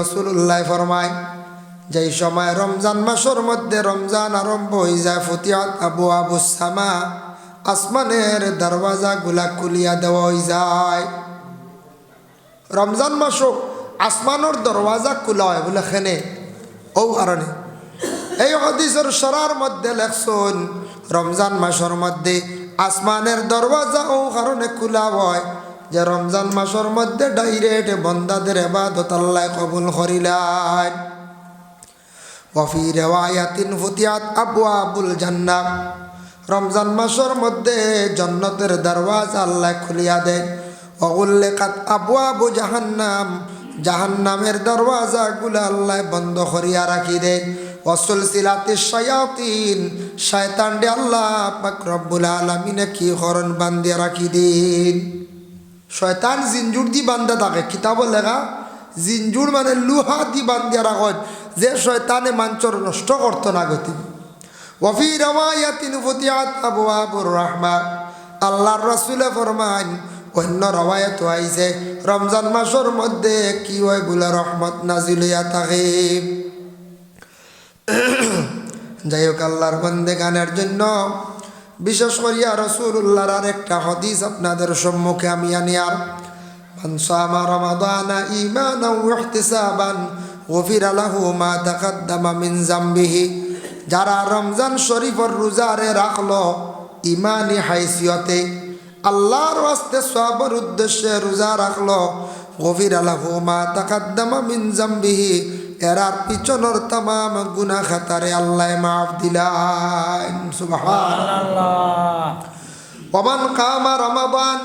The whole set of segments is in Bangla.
রসুল্লাহ ফরমায়, যেই সময় রমজান মাসের মধ্যে রমজান আরম্ভ হয়ে যায়, ফতিয়াত আবু আবু সামা আসমানের দরওয়াজা গুলা খুলিয়া দেওয়া হয়ে যায়। রমজান মাসও আসমানের দরওয়াজা খোলা হয় বলে খেনে, ও কারণে। এই হদিসের সরার মধ্যে লেখছুন, রমজান মাসের মধ্যে আসমানের দরওয়াজা ও কারণে খোলা হয় যে রমজান মাসের মধ্যে ডাইরেক্ট বন্দাদের এবাদত আল্লাহ কবুল করিলেন। ওয়ফি রেওয়ায়াতিন ফুতিয়াত আবু আবুল জান্নাত রমজান মাসের মধ্যে জন্নতের দরওয়াজা আল্লাহ খুলিয়া দেন। অগুল্লেখাত আবু আবু জাহান্নাম। জাহান্নামের দরওয়াজা গুলা আল্লাহ বন্ধ করিয়া রাখি দেন। অসুল সিলাতে শয়াতিন। শয়তান ডে আল্লাহ পাক রব্বুল আলমিনে কি হরণ বান্দিয়া রাখি দিন। শয়তান জিনজুর দি বান্ধা থাকে। কিতাব লেখা জিনজুর মানে লুহা দি বান্ধিয়া রাখত যে শয়তানে মাঞ্চর নষ্ট করতো না গতি ওফি রওয়ায়াতিন ফতিয়াত আবু আবুর রহমান আল্লাহর রসুলে ফরমান অন্য রওয়ায়ত আইছে রমজান মাসের মধ্যে কি হয় বলে রহমত নাজিলিয়া থাকে। যাই হোক আল্লাহর বন্দে গানের জন্য বিশেষ করিয়া রসুল্লাহর আর একটা হদিস আপনাদের সম্মুখে আমি আনি আর মানসামা রমাদানা ইমানা ওয়াহতিসাবান গফির লাহু মা তাকাদ্দামা মিন জামবিহি। যারা রমজান শরীফর রোজারে রাখল ইমানি হাইসিয়তে আল্লাহর ওয়াস্তে সবর উদ্দেশ্যে রোজা রাখল, গফির লাহু মা তাকাদ্দামা মিন জামবিহি। এরার পিছনের তামাম গুনা খাতারে আল্লাহ মাফ দিলাম ওমান কামা রমাদান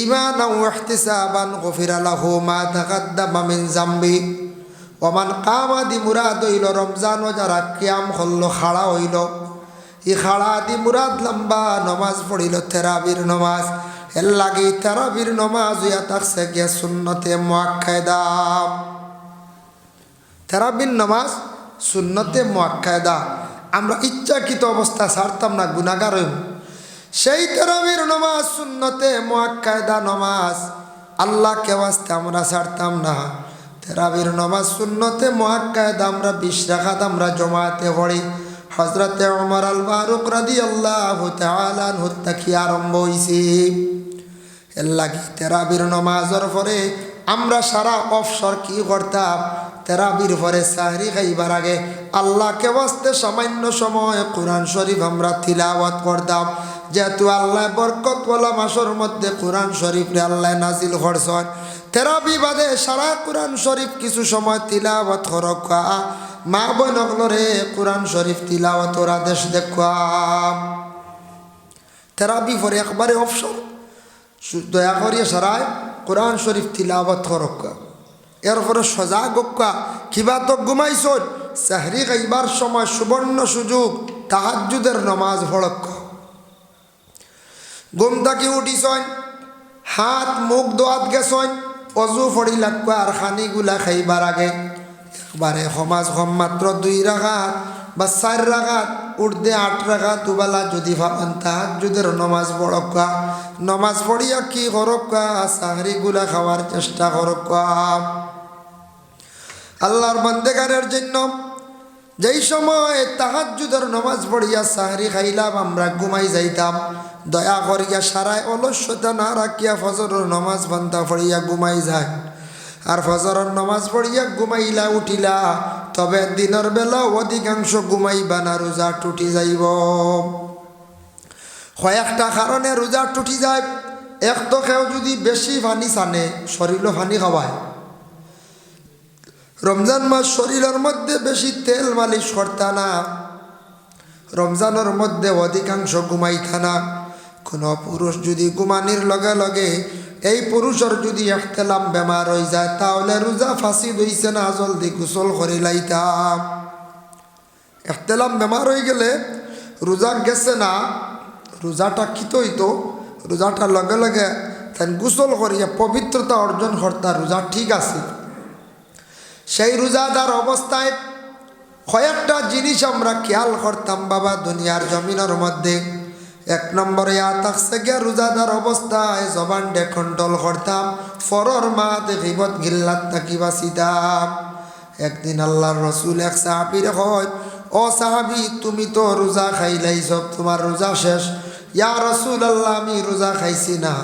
ইমানা ওয়াহতিসাবান গফির লাহু মা তাকাদ্দামা মিন জামবি। ওমান কামা দি মুরাদ হইল রমজান যারা কিয়াম হল্ল, খাড়া হইল। ই খাড়া দি মুরাদ লম্বা নমাজ পড়িল, তেরাবির নমাজ। এর লাগি তেরাবির নমাজ হইয়া থাকছে গিয়া সুন্নতে মুআক্কাদাম তেরাবির নমাজ সুন্নতে মুআক্কাদা আমরা ইচ্ছাকৃত অবস্থা ছাড়তাম না হইব। সেই তেরাবির নমাজ সুন্নতে মুআক্কাদা নমাজ আল্লাহকে ওয়াস্তে আমরা ছাড়তাম না। তেরাবির নমাজ সুন্নতে মুআক্কাদা আমরা বিশ রাখাত আমরা জমাতে পড়ি। হজরতে ওমর আল ফারুক রাদি আল্লাহ তালান হত্যাকি আরম্ভ হয়েছে এর লাগি তেরাবির নমাজের পরে আমরা সারা অফসর কি করতাম? তেরাবির পরে সাহরি খাইবার আগে আল্লাহকে বাস্তে সামান্য সময় কোরআন শরীফ আমরা তিলাওয়াত করতাম। যেহেতু আল্লাহ বরকত বলা মাসের মধ্যে কোরআন শরীফ রে আল্লাহ নাজিল করছেন। তেরাবি বাদে সারা কোরআন শরীফ কিছু সময় তিলাওয়াত করকা। মা বই নকলরে কোরআন শরীফ তিলাওয়াতর আদেশ দেখুয়াম। তেরাবি পরে একবারে অফসর দয়া করিয়া সারায় কোরআন শরীফ তিলাওয়াত করকা। এরপরে সজা গক্কা। কিবা তো ঘুমাইছ সাহরি খাইবার সময় সুবর্ণ সুযোগ তাহাজুদের নমাজ ভড়ক ঘুম থাকি উঠিছন হাত, মুখ দোয়াত গেছন অজু ফড়ি লাগবা আর খানিগুলা খাইবার আগে। একবারে সমাজ সম মাত্র দুই রাখাত বা চার রাখাত উর্দে আট রাখাত দুবেলা যদি ভাবেন তাহাজুদের নমাজ পড়কা নমাজ পড়িয়া কি করকা চাকরিগুলা খাওয়ার চেষ্টা করকা আল্লাহর বন্দেগারের জন্য যেই সময় তাহাজুদের নমাজ পড়িয়া সাহারি খাইলাম, আমরা ঘুমাই যাইতাম। দয়া করিয়া সারায় অলস্যতা না রাখিয়া ফজরের নমাজ বান্ধা পড়িয়া ঘুমাই যায়। আর ফজরের নমাজ পড়িয়া ঘুমাইলা উঠিলা তবে দিনের বেলা অধিকাংশ ঘুমাইবা না, রোজা টুটি যাইব। কয়েকটা কারণে রোজা টুটি যায়, এক তো কেউ যদি বেশি পানি চানে, শরীরও পানি খাওয়ায়। রমজান মাস শরীরের মধ্যে বেশি তেল মালিশ করতা না। রমজানের মধ্যে অধিকাংশ ঘুমাইতা না। কোনো পুরুষ যদি ঘুমানির লগে লগে এই পুরুষের যদি একতেলাম বেমার হয়ে যায়, তাহলে রোজা ফাঁসি দইছে না, জলদি গোসল করে লাইতাম। একতেলাম বেমার হয়ে গেলে রোজা গেছে না রোজাটা কিত হইতো রোজাটা লগে লগে তাই গোসল করিয়া পবিত্রতা অর্জন করতা রোজা ঠিক আছে। সেই রোজাদার অবস্থায় কয়েকটা জিনিস আমরা খেয়াল করতাম বাবা দুনিয়ার জমিনের মধ্যে। এক নম্বরে থাকছে গিয়া রোজাদার অবস্থায় জবান ডে কন্ট্রোল করতাম, ফরর মাত গিবত গিল্লাত নাকি বাঁচিতাম একদিন আল্লাহর রসুল এক সাহাবির হয় ও সাহাবি, তুমি তো রোজা খাইলাই সব, তোমার রোজা শেষ। ইয়া রসুল আল্লাহ আমি রোজা খাইছি না।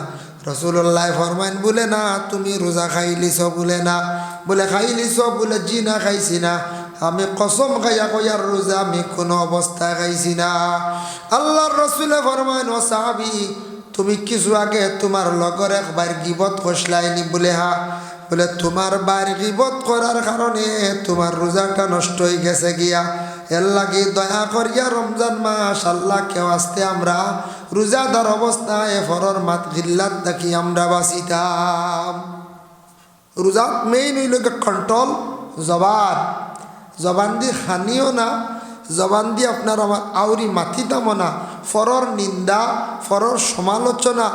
রসুল্লাহ ফরমাইন, বলে না, তুমি রোজা খাইলিছ, বলে না। বলে, খাইলিছ, বলে জি না, খাইছি না। আমি কসম খাইয়া কইয়ার রোজা আমি কোনো অবস্থায় খাইছি না। আল্লাহর রসুলে ফরমাইন, ও সাহাবি, তুমি কিছু আগে তোমার লগর একবার গিবত কষলাইনি বলে হা। বলে, তোমার বার গিবত করার কারণে তোমার রোজাটা নষ্ট হয়ে গেছে গিয়া। এর লাগি দয়া করিয়া রমজান মাস, আল্লাহ কেউ আসতে আমরা রোজাদার অবস্থায় ফরর মাত গিল্লাত দেখি আমরা বাঁচিতাম। রোজাত মেইন হইল কন্ট্রোল জবান। জবান দি হানিও না, জবান দিয়ে আপনার আমার আউরি মাথিতামো না। ফরর নিন্দা ফরর সমালোচনা,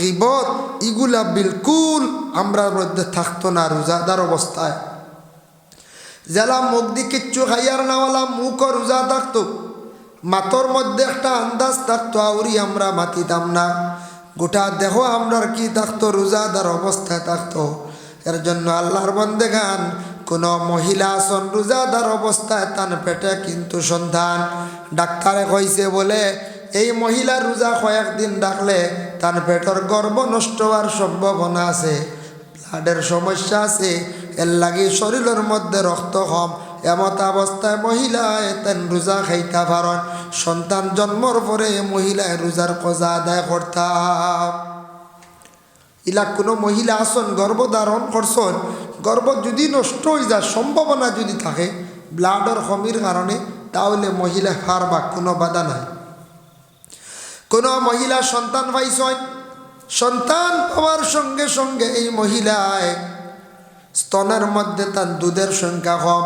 গিবত, ইগুলা বিলকুল আমরা মধ্যে থাকতো না রোজাদার অবস্থায় জেলা মুখ দি কিচ্ছু খাইয়ার নাওয়ালা মুখও রোজা থাকতো মাতর মধ্যে একটা আন্দাজ থাকতো আউরি আমরা মাতিতাম না। গোটা দেহ আমরার কি থাকতো রোজাদার অবস্থায় থাকতো। এর জন্য আল্লাহর বন্দে গান কোনো মহিলা আসন রোজাদার অবস্থায় তান পেটে কিন্তু সন্তান ডাক্তারে কইছে বলে, এই মহিলা রোজা কয়েকদিন ডাকলে তার পেটর গর্ভ নষ্ট হওয়ার সম্ভাবনা আছে। ব্লাডের সমস্যা আছে। এর লাগি শরীরের মধ্যে রক্ত কম। এমত অবস্থায় মহিলায় তেন রোজা খাইতা পারেন। সন্তান জন্মর পরে মহিলায় রোজার কজা আদায় করতাম। ইলা কোনো মহিলা আসন গর্ভধারণ করছন গর্ভ যদি নষ্ট হয়ে যায় সম্ভাবনা যদি থাকে ব্লাডের কমির কারণে তাহলে মহিলা হার বা কোনো বাধা নাই। কোনো মহিলা সন্তান পাইছেন সন্তান পাওয়ার সঙ্গে সঙ্গে এই মহিলায় স্তনের মধ্যে তার দুধের সংখ্যা কম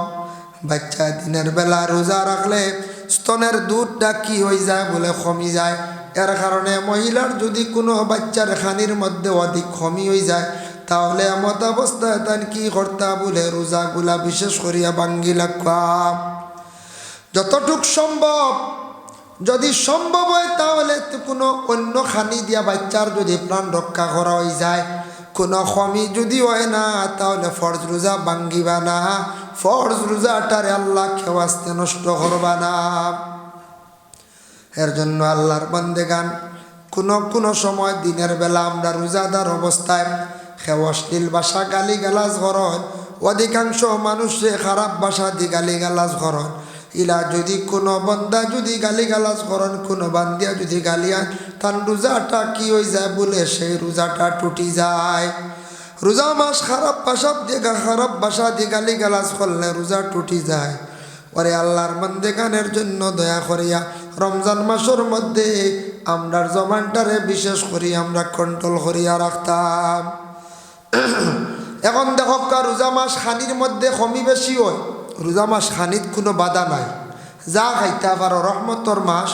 বাচ্চা দিনের বেলা রোজা রাখলে স্তনের দুধটা কি হয়ে যায় বলে কমি যায়। এর কারণে মহিলার যদি কোনো বাচ্চার খানির মধ্যে অধিক কমি হয়ে যায় তাহলে এমত অবস্থায় তার কি কর্তা বলে রোজাগুলা বিশেষ করিয়া বাঙ্গি লাগাম যতটুক সম্ভব, যদি সম্ভব হয় তাহলে কোনো অন্য খানি দিয়া বাচ্চার যদি প্রাণ রক্ষা করা হয়ে যায়। কোনো খমি যদি হয় না, তাহলে ফরজ রোজা ভাঙ্গিবা না। ফরজ রোজাটারে আল্লাহ খেওয়াস্তে নষ্ট করবা না। এর জন্য আল্লাহর বন্দে গান কোনো কোনো সময় দিনের বেলা আমরা রোজাদার অবস্থায় খেওয়াশলীল বাসা গালি গালাজ করন অধিকাংশ মানুষে খারাপ বাসা দি গালি গালাজ করন ইলা যদি কোনো বন্দা যদি গালি গালাজ করেন কোনো বান্দিয়া যদি গালিয়ান তার রোজাটা কি হয়ে যায় বলে সেই রোজাটা টুটি যায়। রোজা মাস খারাপ বাসা দিয়ে খারাপ বাসা দিয়ে গালি গালাজ করলে রোজা টুটি যায়। পরে আল্লাহর মন্দে গানের জন্য দয়া করিয়া রমজান মাসের মধ্যে আমরার জমানটারে বিশেষ করি আমরা কন্ট্রোল করিয়া রাখতাম। এখন দেখো রোজা মাস খানির মধ্যে কমি বেশি হয়। রোজা মাস খানিত কোনো বাধা নাই। যা খাইতে পারো রহমতর মাস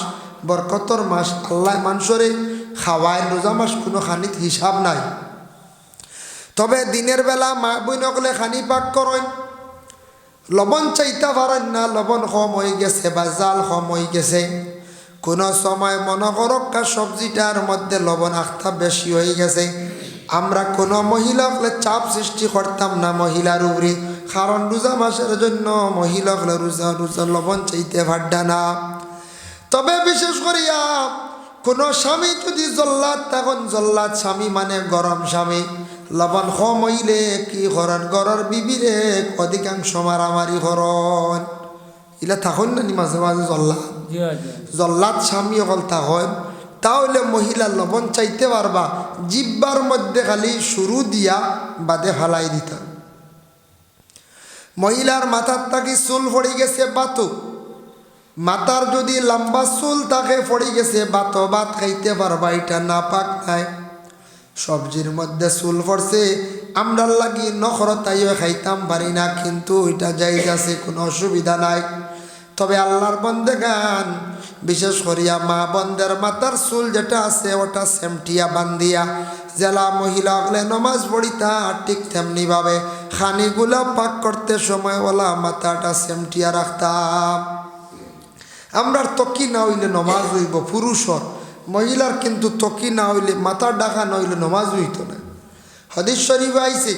বরকতর মাস আল্লাহ মানুষরে খাওয়ায় রোজা মাস কোনো খানিত হিসাব নাই। তবে দিনের বেলা মা বই নকলে খানি পাক করেন লবণ চাইতে পারেন না লবণ কম হয়ে গেছে বা জাল কম হয়ে গেছে। কোনো সময় মনে করক্কা সবজিটার মধ্যে লবণ আখতা বেশি হয়ে গেছে। আমরা কোনো মহিলাকে চাপ সৃষ্টি করতাম না মহিলার উপরে কারণ রোজা মাসের জন্য মহিলাকে রোজা রোজা লবণ চাইতে ভাড্ডা না। তবে বিশেষ করিয়া কোনো স্বামী যদি জল্লাদ তখন জল্লাদ স্বামী মানে গরম স্বামী। লবণ কম হইলে কি করেন গরর বিবিরে অধিকাংশ মারামারি করন ইলা থাকুন না নি মাঝে মাঝে জল্লাদ। জল্লাদ স্বামী অকল থাকুন। তাহলে মহিলা লবণ চাইতে পারবা। জিব্বার মধ্যে খালি শুরু দিয়া বাদে ফালাই দিতাম মহিলার মাথার তাকি চুল পড়ে গেছে বাতু। মাথার যদি লম্বা চুল তাকে পড়ে গেছে বাত ভাত খাইতে পারবা, এটা না পাক নাই। সবজির মধ্যে চুল পড়ছে আমরা লাগি নখর তাইও খাইতাম পারি না, কিন্তু ওইটা যাই আছে কোনো অসুবিধা নাই। তবে আল্লাহর বন্দে গান। বিশেষ করিয়া মা বন্দের মাতার চুল যেটা আছে, ওটা সেমটিয়া বান্দিয়া জেলা মহিলা হলে নমাজ পড়িতা ঠিক তেমনিভাবে খানিগুলা পাক করতে সময় ওলা মাথাটা সেমটিয়া রাখতাম। আমরা তো কি না হইলে নমাজ হইব, পুরুষর। মহিলার কিন্তু তকি না হইলে মাথার ডাকা না হইলে নমাজ হইত না। হদিস শরীফ আইছে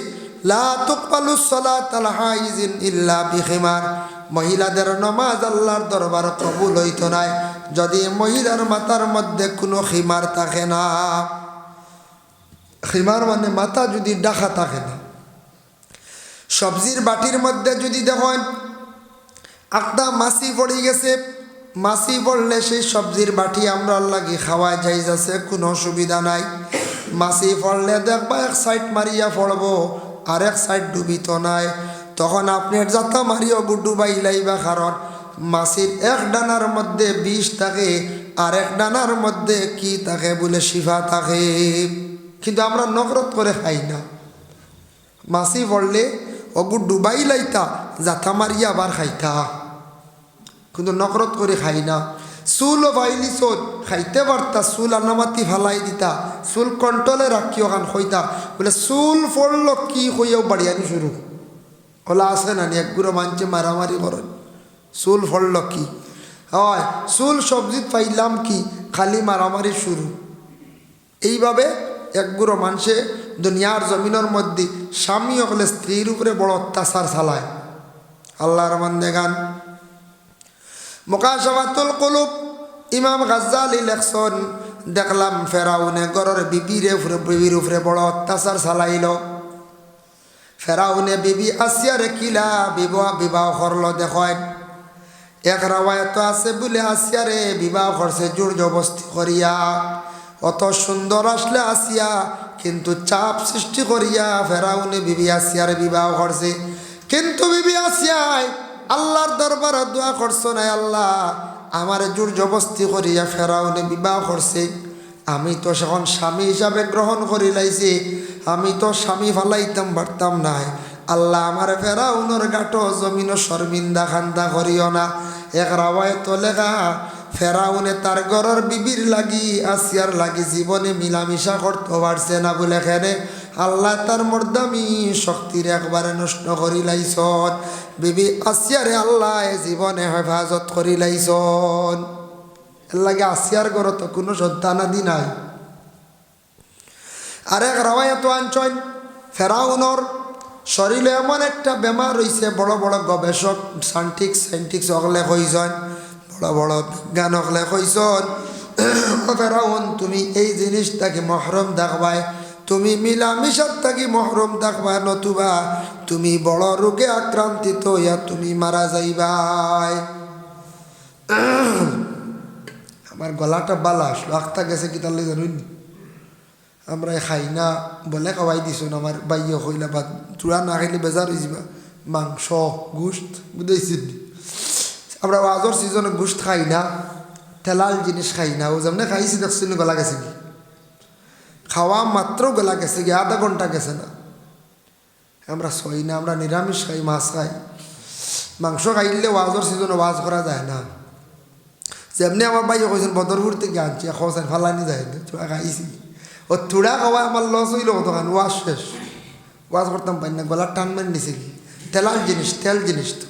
মহিলাদের নমাজ আল্লাহর দরবার কবুল হইত নাই। যদি মহিলার মাথার মধ্যে কোনো খিমার থাকে না। খিমার মানে মাথা যদি ডাকা থাকে না। সবজির বাটির মধ্যে যদি দেখেন একটা মাছি পড়ে গেছে। মাছি পড়লে সেই সবজির বাটি আমরা লাগি খাওয়া যাই যাচ্ছে, কোনো অসুবিধা নাই। মাছি পড়লে দেখবা এক সাইড মারিয়া পড়ব। আর এক সাইড ডুবিত নাই। তখন আপনি যাতা মারিও ডুবাই লাইবা কারণ মাছির এক ডানার মধ্যে বিষ থাকে আর এক ডানার মধ্যে কি থাকে বলে শিফা থাকে। কিন্তু আমরা নকরত করে খাই না। মাছি পড়লে অগু ডুবাই লাইতা জাথা মারিয়া আবার খাইতা। কিন্তু নকরত করে খাই না। চুলও বাইলি চোদ খাইতে পারতা চুল আনামাতি ফালাই দিতা, চুল কন্ট্রোলে রাখিও খান হইতা বলে, চুল পড়ল কি হইয়াও বাড়িয়ানি শুরু ওলা আছে না একগুলো মানছে মারামারি করেন চুল ফলল কি? হয়, চুল সবজিত পাইলাম কি? খালি মারামারি শুরু এইভাবে একগুলো মানুষে দুনিয়ার জমিনের মধ্যে স্বামী হলে স্ত্রীর উপরে বড় অত্যাচার চালায়। আল্লাহর মান দেখান মোকাশাবাতুল কলুব, ইমাম গাজ্জালি লেখছন, দেখলাম ফেরাউনে গরর বিবিরে উপরে, বিবির উপরে বড় অত্যাচার চালাইল। ফেরাউনে বিবি আসিয়ারে কিলা বিবাহ বিবাহ করল দেখেন এক রাওয়ায়ত আছে বলে আসিয়ারে বিবাহ করছে, জোর জবস্তি করিয়া। অত সুন্দর আসলে আসিয়া, কিন্তু চাপ সৃষ্টি করিয়া ফেরাউনে বিবি আসিয়ারে বিবাহ করছে। কিন্তু বিবি আসিয়ায় আল্লাহর দরবার দোয়া করছ নাই আল্লাহ? আমার জোর জবস্তি করিয়া ফেরাউনে বিবাহ করছে। আমি তো সেখন স্বামী হিসাবে গ্রহণ করি লাইছি, আমি তো স্বামী ফালাইতাম, পারতাম নাই। আল্লাহ আমার ফেরাউনের গাটো জমিন শর্মিন্দা খান্দা করিও না। এক রাওয়ায় তো লেখা, ফেরাউনে তার গরর বিবির লাগি, আসিয়ার লাগি জীবনে মিলামিশা করতে পারছে না বলে খেনে আল্লাহ তার মর্দামি শক্তির একবারে নষ্ট করি লাইছন বিবি আসিয়ারে আল্লাহ জীবনে হেফাজত করি লাইছন এর লাগে আসিয়ার গরত কোনো সন্তানাদি নাই। আরেক রাওয়ায়ত আনছন ফেরাউনর শরীরে এমন একটা বেমার রয়েছে বড় বড় গবেষক সাইন্টিক্স সাইন্টিক্স অকলে কইসন বড় বড় বিজ্ঞান অকলে কইসন ফেরাউন তুমি এই জিনিসটাকে মহরম দেখবাই তুমি মিলামিশার থাকি মহরম দেখবা নতুবা? তুমি বড় রোগে আক্রান্তিত হইয়া তুমি মারা যাইবাই। আমার গলাটা বালা আসলো আখতা গেছে কি তাহলে জানুন? আমরা খাই না বলে খাওয়াই দিছুন আমার বাইয়ে হইলা বা চূড়া না খাইলে বেজার হয়ে যাবা মাংস, গুস্ত, বুঝাইছেন? আমরা আজর সিজনে গুস্ত খাই না, তেলাল জিনিস খাই না, ও যেমন খাইছি দেখছি গলা গেছে কি? খাওয়া মাত্র গলা গেছে কি আধা ঘণ্টা গেছে না। আমরা সই না, আমরা নিরামিষ খাই, মাছ খাই। মাংস খাইলে ওয়াজর সিজনে ওয়াজ করা যায় না। যেমনি আমার বাইয়ে কইছেন বদরপুর থেকে আনছি খোঁজেন ফালানি যায় না? চুয়া খাইছি। ও থুড়া খাওয়া আমার লস হইল কতখান ওয়াজ শেষ। ওয়াজ করতাম পাই না গলার টান মেন দিছে কি? তেলার জিনিস তেল জিনিস তো।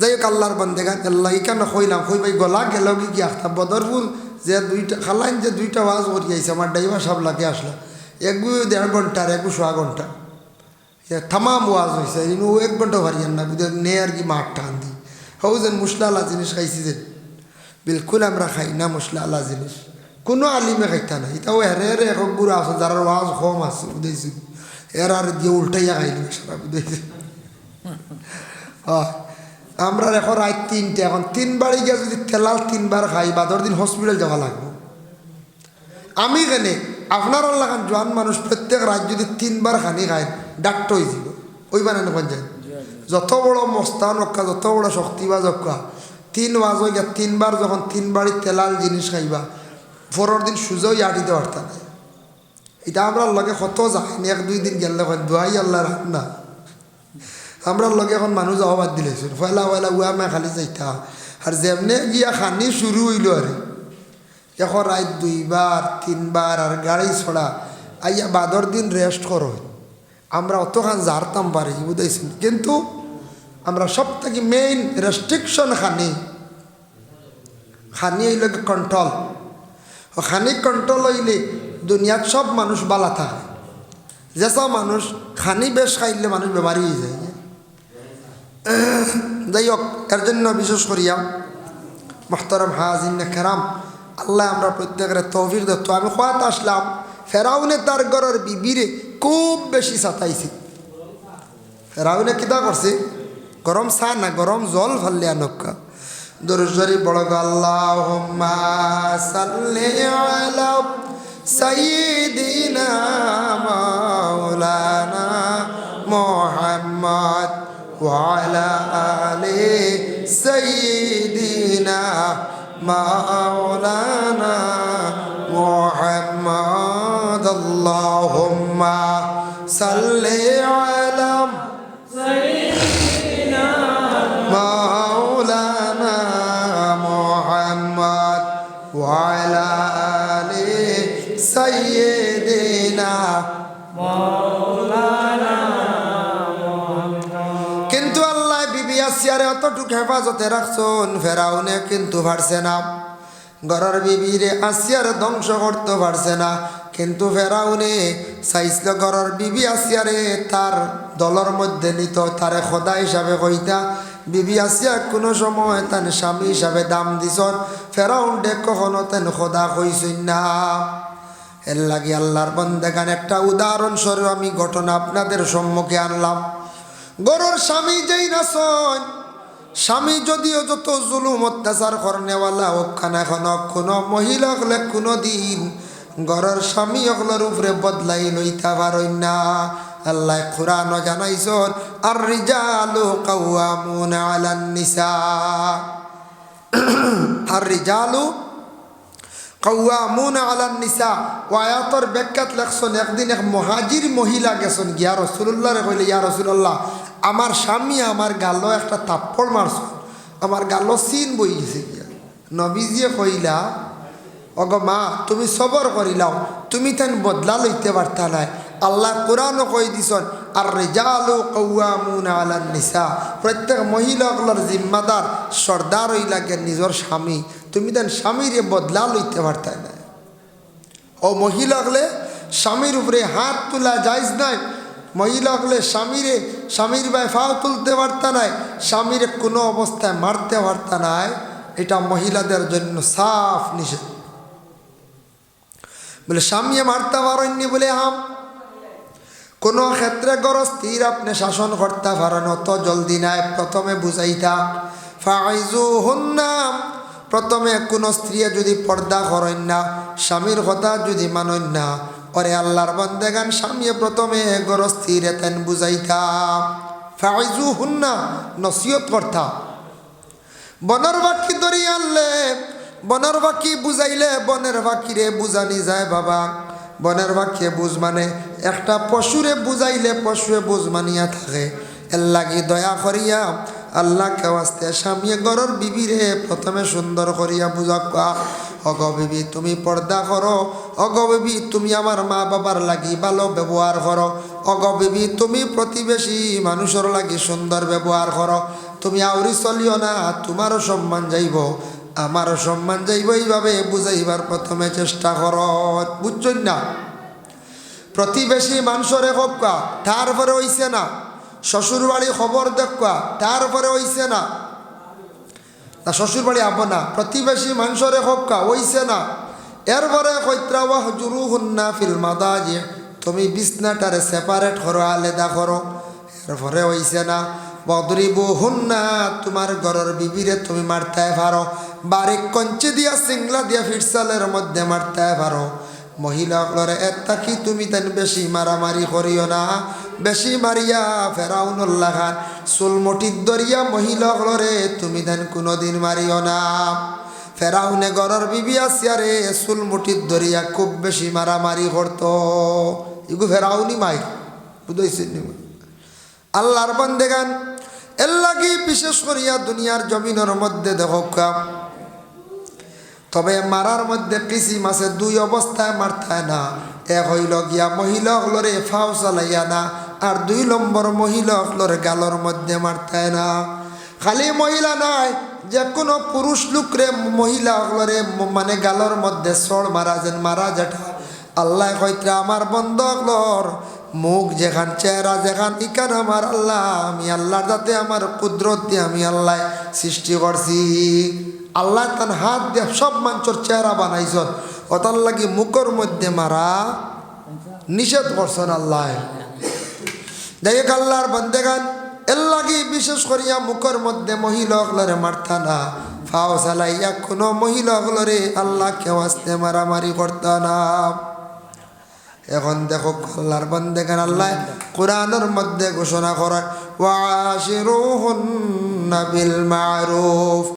যাই হোক আল্লাহর বন্দে গান আল্লাহ কেন কইলাম কই ভাই গলা গেল কি কি আখতা। বদরপুর যে দুইটা, খালাইন যে দুইটা ওয়াজ করি আইছে, আমার ড্রাইভার সাহেব লাগে আসলা। একগু দেড় ঘণ্টার একগু সোয়া ঘণ্টা। থামাম ওয়াজ হয়েছে ইনু এক ঘণ্টা ভারিয়ান না বুঝে নে আর কি মাঠ টান দি। মুসলা আল্লাহ জিনিস খাইছি যে বিলকুল আমরা খাই না মশলা আল্লাহ জিনিস। কোনো আলিমে খাইতা না এটাও হেরে হেরে এখন বুড়া আছে, যারা ওয়াজ কম আছে, বুঝাইছি এর আর দিয়ে উল্টাইয়া খাইলি, সারা বুঝাইছি হয় আমরা এখন রাত তিনটে এখন তিনবারই গিয়ে যদি তেলাল তিনবার খাই বাদর দিন হসপিটাল যাওয়া লাগবে। আমি কেনে আপনার লাগান জোয়ান মানুষ প্রত্যেক রাত যদি তিনবার খানি খায় ডাক্তার হয়ে যাব ওই বানানো পঞ্চায়েত যত বড় মস্তান অক্কা যত বড় শক্তিবাজ অক্কা তিন হয়ে গিয়া তিনবার যখন তিনবারই তেলাল জিনিস খাইবা পরের দিন সুযোগ আটিতে পারতাম না এটা আমরা লগে কত যায়নি এক দুই দিন গেলে দোয়াই আল্লাহ না। আমরা লগে এখন মানুষ যাওয়া বাদ দিলেছিল পয়লা পয়লা উয়া মা খালি যাইতা আর যেমনে গিয়া খানি শুরু হইল আর এখন রাত দুইবার তিনবার আর গাড়ি ছড়া আইয়া বাদর দিন রেস্ট করো আমরা অতখান জারতাম পারি বুঝাইছেন কিন্তু আমরা সব থেকে মেইন রেস্ট্রিকশন খানি খানি হইল কন্ট্রোল খানি কন্ট্রোল হইলে দুনিয়ার সব মানুষ বালা থাকে। যেসব মানুষ খানি বেশ খাইলে মানুষ বেমারি হয়ে যায়। যাই হোক, এর জন্য বিশেষ করিয়া মোহতরম হাজিন খেরাম আল্লাহ আমরা প্রত্যেকের তহবির দত্ত আমি খোয়াত আসলাম ফেরাউনে তার ঘরের বিবিরে খুব বেশি সাতাইছে। ফেরাউনে কিতা করছে? গরম চা না, গরম জল ফাললে আনকা। দরুজরি বড় আল্লাহ সাল্লি আলা সাইয়্যিদিনা وعلى آل سيدنا مولانا محمد. اللهم صل على হেফাজতে রাখছন, ফেরাউনে কিন্তু পারছে না। ঘরের বিবিরে আসিয়ার ধ্বংস করতে পারছে না। কিন্তু ফেরাউনে চাইছিল ঘরের বিবি আসিয়ারে তার দলের মধ্যে নিত, তারে খোদা হিসাবে কইতা, বিবি আসিয়া কোনো সময় তার স্বামী হিসাবে দাম দিছন, ফেরাউন ডে কখনো তেন খোদা কইসই না। এর লাগে আল্লাহর বন্দেগান একটা উদাহরণস্বরূপ আমি ঘটনা আপনাদের সম্মুখে আনলাম। গরুর স্বামী যেই নাচন স্বামী যদিও যত জুলুম অত্যাচার করনেওয়ালা, ওখানে এখন কোনো মহিলা হলে কোনো দিন ঘরের স্বামী অগলোর উপরে বদলাই লইতা পারই না। আল্লাহ খুরা জানাইছন আর রিজালু কাওয়ামুন আলান নিসা। আর রিজালু কৌয়ামুন আলান নিসা। ও আয়াতর ব্যাখ্যাত লেখছন, একদিন এক মহাজির মহিলা গেছন, গিয়া রসুল্লাহ কইলে, ইয়া রসুল্লাহ আমার স্বামী আমার গালো একটা তাপ্পড় মারছন আমার গালো সিন বই গেছে গিয়া। নবীজিয়ে কইলা অগ মা, তুমি সবর করিলাও তুমি তেন বদলা লইতে পারতা নাই। আল্লাহ কোরআনও কই দিছন আর রেজালু কৌয়ামুন আলান নিসা। প্রত্যেক মহিলাগুলোর জিম্মাদার সর্দার হই লাগে নিজের স্বামী। তুমি দেন স্বামীরে বদলা লইতে পারতাই না ও মহিলা হলে স্বামীর উপরে হাত তোলা যাইজ নাই। মহিলা হলে স্বামীরে, স্বামীর বাই ফাও তুলতে পারতা নাই, স্বামীরে কোনো অবস্থায় মারতে পারতা নাই। এটা মহিলাদের জন্য সাফ নিষেধ। বলে, স্বামী মারতে পারেননি বলে হাম। কোনো ক্ষেত্রে গরস্থির আপনি শাসন করতে পারেন অত জলদি নাই, প্রথমে বুঝাইতা ফাইজু হুন্নাম প্রথমে কোনো স্ত্রী যদি পর্দা করেন না, স্বামীর কথা যদি মানেন না, ওরে আল্লাহর বন্দেগান স্বামী প্রথমে গরস্থির এতেন বুঝাইতা। ফাইজু হুন্না নসিয়ত করতা। বনের বাকি ধরি আনলে, বনের বাকি বুঝাইলে, বনের বাকিরে বুঝানি যায় বাবা। বনের বাক্যে বুঝ মানে একটা পশুরে বুঝাইলে পশুয়ে বুঝ মানিয়া থাকে। এর লাগি দয়া করিয়া আল্লাহ কেওয়াস্তে, স্বামী গরর বিবিরে প্রথমে সুন্দর করিয়া বুঝা অগ বিবি, তুমি পর্দা করো, অগ বিবি, তুমি আমার মা বাবার লাগি ভালো ব্যবহার করো, অগ বিবি, তুমি প্রতিবেশী মানুষের লাগি সুন্দর ব্যবহার করো, তুমি আউরি চলিও না, তোমারও সম্মান যাইব, আমারও সম্মান যাইব, এইভাবে বুঝাইবার প্রথমে চেষ্টা কর। বুঝছেন না? প্রতিবেশী মানুষরে হকা তারপরে হইছে না শ্বশুর বাড়ি খবর দেখা তারপরে হইছে না। না শ্বশুর বাড়ি আব না, প্রতিবেশী মানুষরে হকা হইছে না। এরপরে কৈত্রাওয়া জুরু হুন্না ফিল মাদা যে তুমি বিছনাটারে সেপারেট করো, আলাদা করো। এরপরে হইছে না বদরিবু হুন্না তোমার ঘরের বিবিরে তুমি মারতে পারো। বারিক কঞ্চি দিয়া, সিংলা দিয়া, ফিরসালের মধ্যে মারতে পারো। মহিলাগুলোরে, এত্তা কি তুমি তেন বেশি মারামারি করিও না? বেশি মারিয়া ফেরাউনুল্লাহ খান চুলমটির দরিয়া মহিলাগুলোরে তুমি তেন কোনোদিন মারিও না। ফেরাউনে গরর বিবি আসিয়ারে চুলমুটির দরিয়া খুব বেশি মারামারি করতো। এগু ফেরাউনি মাই, বুঝাইছেন আল্লাহর বন্দেগান, এর লাগি বিশেষ করিয়া দুনিয়ার জমিনের মধ্যে দেখা তবে মারার মধ্যে কিসিম আছে দুই অবস্থায় মারতায় না। এক হইল গিয়া মহিলা হলরে ফাও চালাইয়া না আর দুই নম্বর মহিলা হলরে গালর মধ্যে মারতায় না। খালি মহিলা নয় যে কোনো পুরুষ লোকরে মহিলা হলরে মানে গালর মধ্যে সর মারা যেন মারা যেটা। আল্লাহ কইতে, আমার বন্ধ হলর, মুখ যেখান চেহারা যেখান, ইকান আমার আল্লাহ, আমি আল্লাহর যাতে আমার কুদরত দিয়ে আমি আল্লাহ সৃষ্টি করছি। আল্লাহ তার হাত দিয়ে সব মানুষের চেহারা বানাইছ ওটার লাগি মুখের মধ্যে মারা নিষেধ করছেন আল্লাহ। যাই হোক আল্লাহর বন্দেগান এর বিশেষ করিয়া মুখের মধ্যে মহিলা হলরে মারতা না। ফাও চালাইয়া কোনো মহিলা হলরে আল্লাহ কেউ আসতে মারামারি করত না। এখন দেখো আল্লাহর বন্দেগান আল্লাহ কোরআনের মধ্যে ঘোষণা করার ওয়াশিরুহুন্না বিল মারুফ।